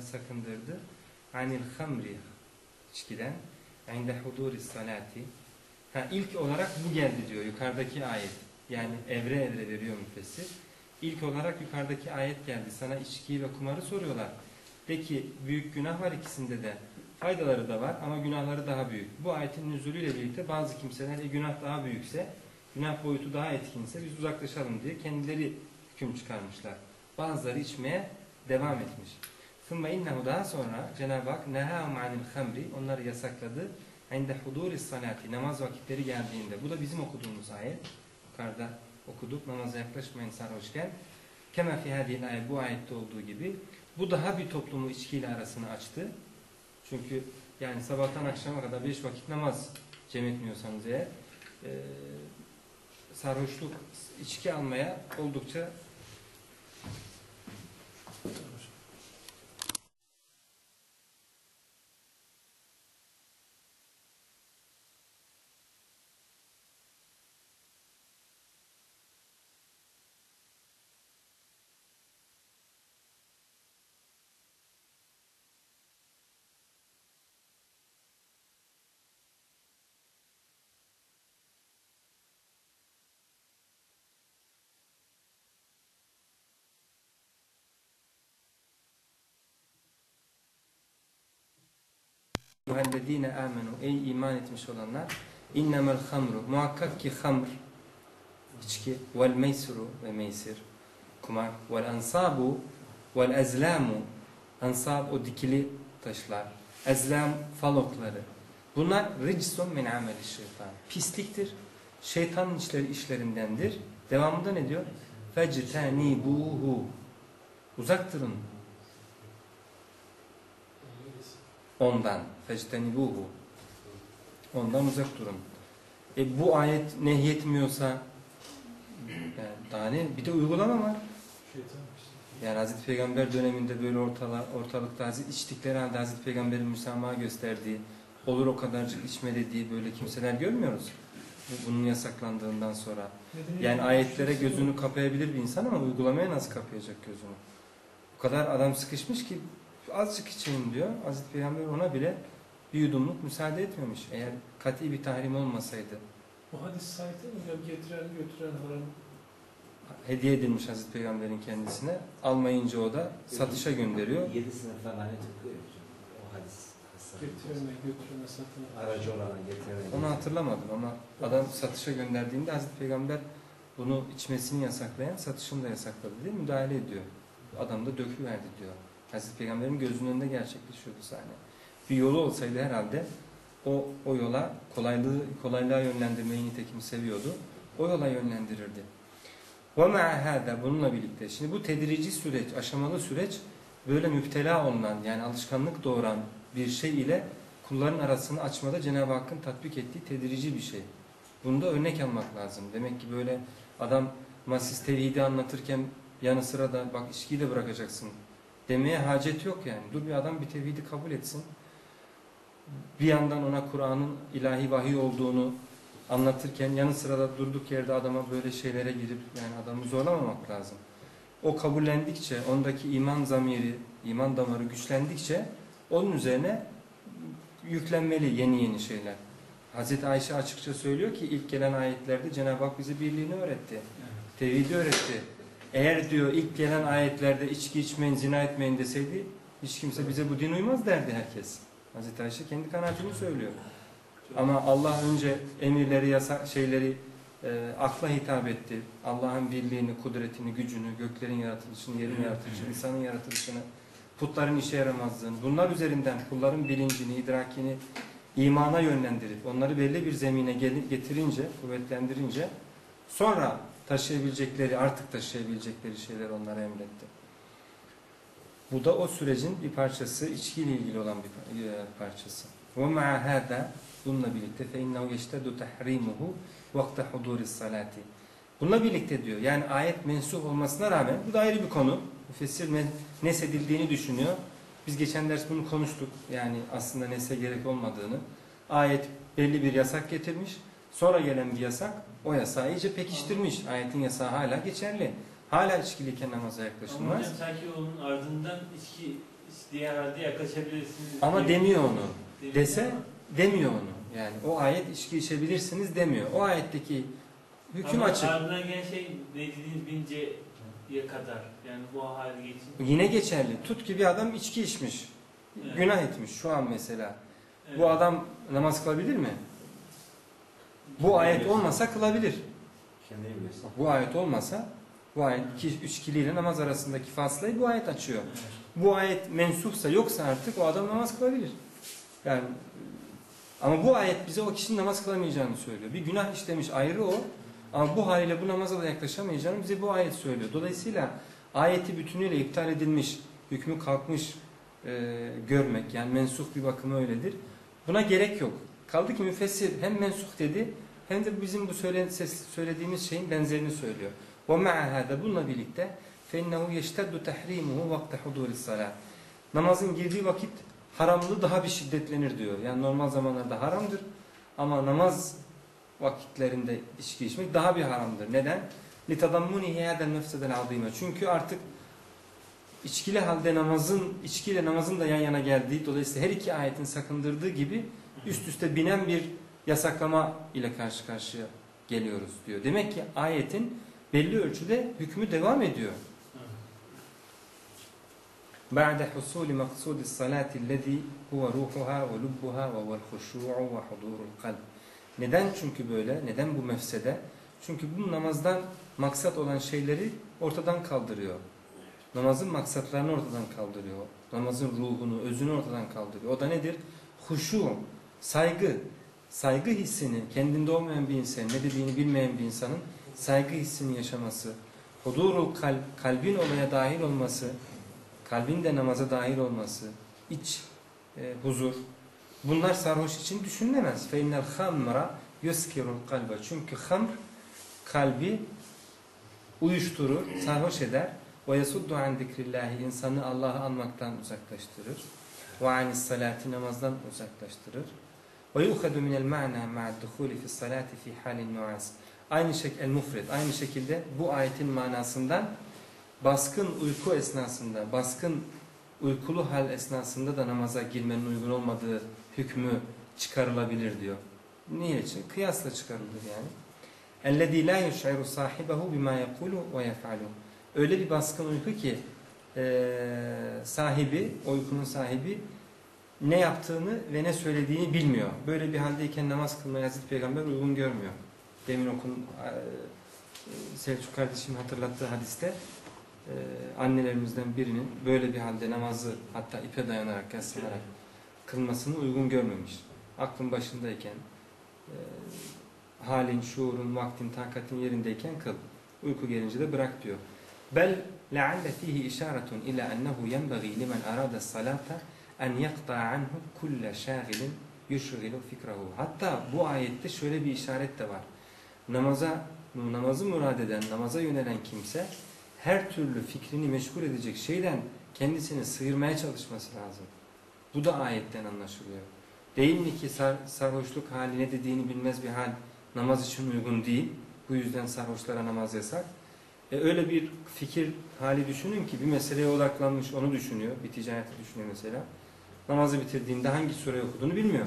onları sakındırdı. Anil hamri içkiden. Inde huduri salati. Ha, ilk olarak bu geldi diyor yukarıdaki ayet. Yani evre evre veriyor müfessir. İlk olarak yukarıdaki ayet geldi. Sana içkiyi ve kumarı soruyorlar. De ki büyük günah var ikisinde de. Faydaları da var ama günahları daha büyük. Bu ayetin nüzulüyle birlikte bazı kimseler e, günah daha büyükse, günah boyutu daha etkinse biz uzaklaşalım diye kendileri hüküm çıkarmışlar. Bazıları içmeye devam etmiş. ثُمَّ اِنَّهُ daha sonra Cenab-ı Hak نَهَاهُمْ عَنِ الْخَمْرِ Onları yasakladı. عِنْدَ حُضُورِ الصَّلَاتِ Namaz vakitleri geldiğinde. Bu da bizim okuduğumuz ayet. Yukarıda okuduk. Namaza yaklaşmayın sarhoşken. Kema fi hadihi ayet bu ayette olduğu gibi bu daha bir toplumu içkiyle arasını açtı. Çünkü yani sabahtan akşama kadar beş vakit namaz cem etmiyorsanız eğer e, sarhoşluk içki almaya oldukça Muhallezine amenu. Ey iman etmiş olanlar innemel hamru. Muhakkak ki hamr içki vel meysuru ve meysir kumar. Vel ansabu vel ezlamu. Ansab o dikili taşlar. Ezlam falokları bunlar ricsun min ameli şeytan. Pisliktir. Şeytanın işleri işlerindendir. Devamında ne diyor? Fectenibuhu uzak durun ondan fectenibuhu ondan uzak durun. E bu ayet nehyetmiyorsa yani daha ne? Bir de uygulama var. Yani Hazreti Peygamber döneminde böyle ortala, ortalıkta Hazreti içtikleri halde Hazreti Peygamber'in müsamaha gösterdiği, olur o kadarcık içme dediği böyle kimseler görmüyoruz. Bu- Bunun yasaklandığından sonra. Yani ayetlere gözünü kapayabilir bir insan ama uygulamaya nasıl kapayacak gözünü? O kadar adam sıkışmış ki azıcık içeyim diyor. Hazreti Peygamber ona bile bir yudumluk müsaade etmemiş. Eğer kat'i bir tahrim olmasaydı. Bu hadis değil mi? Getiren götüren haram. Hediye edilmiş Hazreti Peygamber'in kendisine. Almayınca o da satışa gönderiyor. Yedi sınıftan lanet okuyor. O hadis. Getirene götürene satana. Aracı olana getirene. Onu hatırlamadım ama adam satışa gönderdiğinde Hazreti Peygamber bunu içmesini yasaklayan satışını da yasakladı diye müdahale ediyor. Adam da döküverdi diyor. Hazreti Peygamber'in gözünün önünde gerçekleşiyordu sahne. Bir yolu olsaydı herhalde o, o yola kolaylığı, kolaylığa yönlendirmeyi nitekim seviyordu. O yola yönlendirirdi. وَمَعَ هَذَا Bununla birlikte. Şimdi bu tedrici süreç, aşamalı süreç böyle müptela olunan yani alışkanlık doğuran bir şey ile kulların arasını açmada Cenab-ı Hakk'ın tatbik ettiği tedrici bir şey. Bunda örnek almak lazım. Demek ki böyle adam siz tevhidi anlatırken yanı sıra da bak içkiyi de bırakacaksın demeye hacet yok yani. Dur bir adam bir tevhidi kabul etsin. Bir yandan ona Kur'an'ın ilahi vahiy olduğunu anlatırken yanı sırada durduk yerde adama böyle şeylere girip yani adamı zorlamamak lazım. O kabullendikçe, ondaki iman zamiri, iman damarı güçlendikçe onun üzerine yüklenmeli yeni yeni şeyler. Hazreti Ayşe açıkça söylüyor ki ilk gelen ayetlerde Cenab-ı Hak bize birliğini öğretti. Tevhidi öğretti. Eğer diyor ilk gelen ayetlerde içki içmeyin, zina etmeyin deseydi hiç kimse bize bu din uymaz derdi herkes. Hazreti Ayşe kendi kanaatini söylüyor. Ama Allah önce emirleri, yasak şeyleri e, akla hitap etti. Allah'ın birliğini, kudretini, gücünü, göklerin yaratılışını, yerin yaratılışını, insanın yaratılışını, putların işe yaramazlığını, bunlar üzerinden kulların bilincini, idrakini imana yönlendirip onları belli bir zemine getirince, kuvvetlendirince sonra taşıyabilecekleri, artık taşıyabilecekleri şeyler onlara emretti. Bu da o sürecin bir parçası, içkiyle ilgili olan bir e, parçası. وَمَعَ هَذَا Bununla birlikte فَاِنَّهُ يَشْتَدُ تَحْرِيمُهُ وَقْتَ حُضُورِ الصَّلَاتِ Bununla birlikte diyor. Yani ayet mensup olmasına rağmen bu da ayrı bir konu. Müfessir men- nesedildiğini düşünüyor. Biz geçen ders bunu konuştuk. Yani aslında nese gerek olmadığını. Ayet belli bir yasak getirmiş. Sonra gelen bir yasak o yasağı iyice pekiştirmiş. Ayetin yasağı hala geçerli. Hala içkiliyken namaza Ama yaklaşılmaz. hocam sanki onun ardından içki İstediği halde yaklaşabilirsiniz. Ama demiyor onu. demiyor Dese ama- demiyor onu. Yani o ayet içki içebilirsiniz demiyor. O ayetteki hüküm ama açık. ardından gelen şey dediğiniz binceye kadar. Yani bu hale geçin. Yine geçerli. Tut ki bir adam içki içmiş. Evet. Günah etmiş şu an mesela. Evet. Bu adam namaz kılabilir mi? Bu ayet olmasa kılabilir. Kendi biliyorsun. Bu ayet olmasa bu ayet iki, üç kiliyle namaz arasındaki faslayı bu ayet açıyor. Bu ayet mensufsa yoksa artık o adam namaz kılabilir. Yani ama bu ayet bize o kişinin namaz kılamayacağını söylüyor. Bir günah işlemiş ayrı o. Ama bu haliyle bu namaza da yaklaşamayacağını bize bu ayet söylüyor. Dolayısıyla ayeti bütünüyle iptal edilmiş, hükmü kalkmış e, görmek yani mensuh bir bakımı öyledir. Buna gerek yok. Kaldı ki müfessir hem mensuh dedi hem de bizim bu söyle- ses- söylediğimiz şeyin benzerini söylüyor. وَمَعَ هَذَا Bununla birlikte فَاِنَّهُ يَشْتَدُّ تَحْرِيمُهُ وَقْتَ حُضُورِ الصَّلَاةِ Namazın girdiği vakit haramlığı daha bir şiddetlenir diyor. Yani normal zamanlarda haramdır ama namaz vakitlerinde içki içmek daha bir haramdır. Neden? لِتَضَمُّنِهِ هَذَا النَّفْسَدَ الْعَظِيمَ Çünkü artık içkili halde namazın, içkiyle namazın da yan yana geldiği, dolayısıyla her iki ayetin sakındırdığı gibi üst üste binen bir yasaklama ile karşı karşıya geliyoruz diyor. Demek ki ayetin belli ölçüde hükmü devam ediyor. بعد حصول مقصود الصلاة الذي هو روحها ولبها وهو الخشوع وحضور القلب. Neden çünkü böyle? Neden bu mefsede? Çünkü bu namazdan maksat olan şeyleri ortadan kaldırıyor. Namazın maksatlarını ortadan kaldırıyor. Namazın ruhunu, özünü ortadan kaldırıyor. O da nedir? Huşu, saygı. Saygı hissini kendinde olmayan bir insan, ne dediğini bilmeyen bir insanın saygı hissini yaşaması, hudurul kalp, kalbin olaya dahil olması, kalbin de namaza dahil olması, iç e, huzur. Bunlar sarhoş için düşünülemez. فَاِنَّ الْخَمْرَ يُسْكِرُ الْقَلْبَ Çünkü hamr kalbi uyuşturur, sarhoş eder. وَيَسُدُّ عَنْ ذِكْرِ اللّٰهِ insanı Allah'ı anmaktan uzaklaştırır. وَعَنِ الصَّلَاةِ namazdan uzaklaştırır. وَيُؤْخَدُ مِنَ الْمَعْنَى مَعَ الدُّخُولِ فِي الصَّلَاةِ فِي حَالِ النُّعَاسِ Aynı şekilde el-mufred, aynı şekilde bu ayetin manasından baskın uyku esnasında, baskın uykulu hal esnasında da namaza girmenin uygun olmadığı hükmü çıkarılabilir diyor. Niye için? Kıyasla çıkarılır yani. اَلَّذ۪ي لَا يُشْعِرُ صَاحِبَهُ بِمَا يَقُولُ وَيَفْعَلُ Öyle bir baskın uyku ki eee, sahibi, o uykunun sahibi ne yaptığını ve ne söylediğini bilmiyor. Böyle bir haldeyken namaz kılmayı Hazreti Peygamber uygun görmüyor. Demin okun eee, Selçuk kardeşim hatırlattığı hadiste eee, annelerimizden birinin böyle bir halde namazı hatta ipe dayanarak, yaslanarak kılmasını uygun görmemiş. Aklın başındayken eee, halin, şuurun, vaktin, takatin yerindeyken kıl. Uyku gelince de bırak diyor. Bel lealle fihi işaretun ila ennehu yenbaghi limen arada salata en yakta anhu kulle şagilin yushgilu fikrahu. Hatta bu ayette şöyle bir işaret de var. Namaza, namazı murad eden, namaza yönelen kimse her türlü fikrini meşgul edecek şeyden kendisini sıyırmaya çalışması lazım. Bu da ayetten anlaşılıyor. Değil mi ki sar, sarhoşluk hali ne dediğini bilmez bir hal namaz için uygun değil. Bu yüzden sarhoşlara namaz yasak. E öyle bir fikir hali düşünün ki bir meseleye odaklanmış onu düşünüyor. Bir ticareti düşünüyor mesela. Namazı bitirdiğinde hangi sure okuduğunu bilmiyor.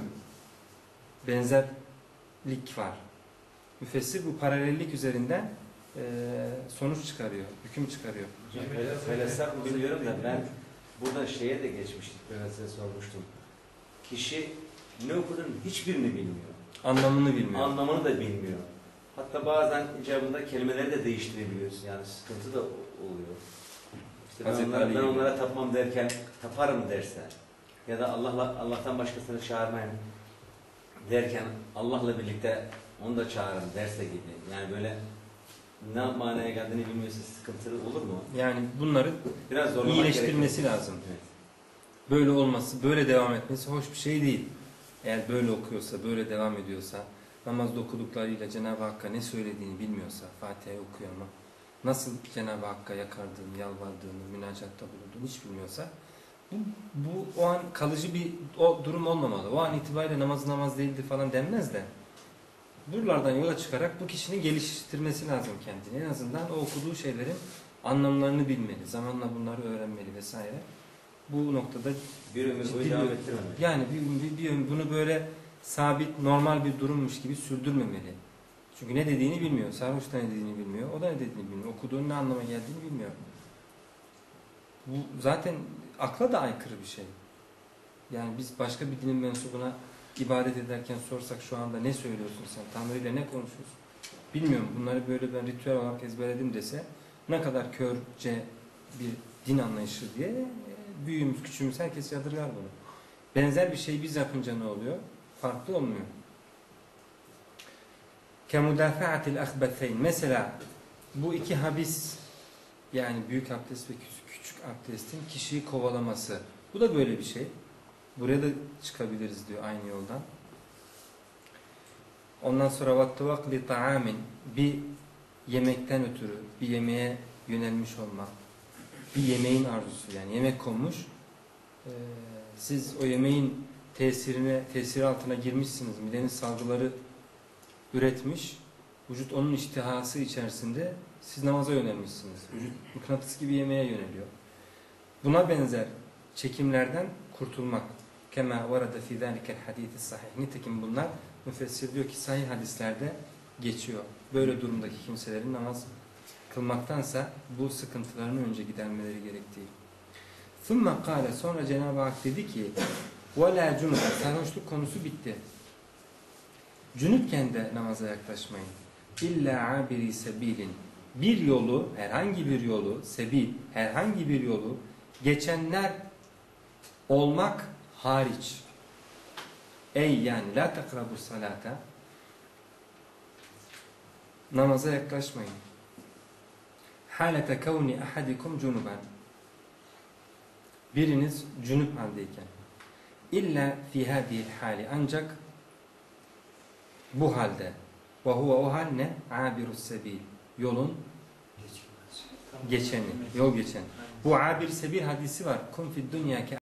Benzerlik var. Müfessir bu paralellik üzerinden e, sonuç çıkarıyor, hüküm çıkarıyor. Mi bilmiyorum da ben burada şeye de geçmiştik. Ben size sormuştum. Kişi ne okuduğunu hiçbirini bilmiyor. Anlamını bilmiyor. Anlamını da bilmiyor. Hatta bazen icabında kelimeleri de değiştirebiliyorsun. Yani sıkıntı da oluyor. İşte ben onlara, ben onlara tapmam derken taparım derse ya da Allah'la Allah'tan başkasını çağırmayın derken Allah'la birlikte onu da çağırın derse gibi. Yani böyle ne manaya geldiğini bilmiyorsa sıkıntılı olur mu? Yani bunları Biraz zorlamak iyileştirilmesi gerekiyor. lazım. Evet. Böyle olması, böyle devam etmesi hoş bir şey değil. Eğer böyle okuyorsa, böyle devam ediyorsa, namazda okuduklarıyla Cenab-ı Hakk'a ne söylediğini bilmiyorsa, Fatiha'yı okuyor ama nasıl Cenab-ı Hakk'a yakardığını, yalvardığını, münacatta bulunduğunu hiç bilmiyorsa bu, bu o an kalıcı bir o durum olmamalı. O an itibariyle namaz namaz değildir falan denmez de buralardan yola çıkarak bu kişinin geliştirmesi lazım kendini. En azından o okuduğu şeylerin anlamlarını bilmeli, zamanla bunları öğrenmeli vesaire. bu noktada Bir ömür boyu devam ettirmemek. yani bir, bir, bir- bunu böyle sabit normal bir durummuş gibi sürdürmemeli. Çünkü ne dediğini bilmiyor. Sarhoş da ne dediğini bilmiyor. O da ne dediğini bilmiyor. Okuduğun ne anlama geldiğini bilmiyor. Bu zaten akla da aykırı bir şey. Yani biz başka bir dinin mensubuna ibadet ederken sorsak şu anda ne söylüyorsun sen? Tanrı ile ne konuşuyorsun? Bilmiyorum. Bunları böyle ben ritüel olarak ezberledim dese ne kadar körce bir din anlayışı diye e, büyüğümüz küçüğümüz herkes yadırgar bunu. Benzer bir şey biz yapınca ne oluyor? Farklı olmuyor. Kemudafaatil ahbetheyn. Mesela bu iki habis yani büyük abdest ve küçük, küçük abdestin kişiyi kovalaması. Bu da böyle bir şey. Buraya da çıkabiliriz diyor aynı yoldan. Ondan sonra vakti vakli taamin bir yemekten ötürü bir yemeğe yönelmiş olma. Bir yemeğin arzusu yani yemek konmuş. Ee, siz o yemeğin tesirine, tesiri altına girmişsiniz. Midenin salgıları üretmiş. Vücut onun iştihası içerisinde siz namaza yönelmişsiniz. Vücut mıknatıs gibi yemeğe yöneliyor Buna benzer çekimlerden kurtulmak. Kema varada fi zalikel hadisi sahih. Nitekim bunlar müfessir diyor ki sahih hadislerde geçiyor. Böyle durumdaki kimselerin namaz kılmaktansa bu sıkıntılarını önce gidermeleri gerektiği. ثُمَّ قَالَ Sonra Cenab-ı Hak dedi ki وَلَا جُنُبَ Sarhoşluk konusu bitti. Cünüpken de namaza yaklaşmayın. İlla abiri sebilin. Bir yolu, herhangi bir yolu, sebil, herhangi bir yolu geçenler olmak hariç. Ey yani la takrabu salata namaza yaklaşmayın. Halete kavni ahadikum cunuban. Biriniz cünüp haldeyken. İlla fi hadihil hali ancak bu halde. Ve huve o hal ne? Abirus sebil. Yolun geçeni. Yol geçen. Bu abir sebil hadisi var. Kun fid dünya ke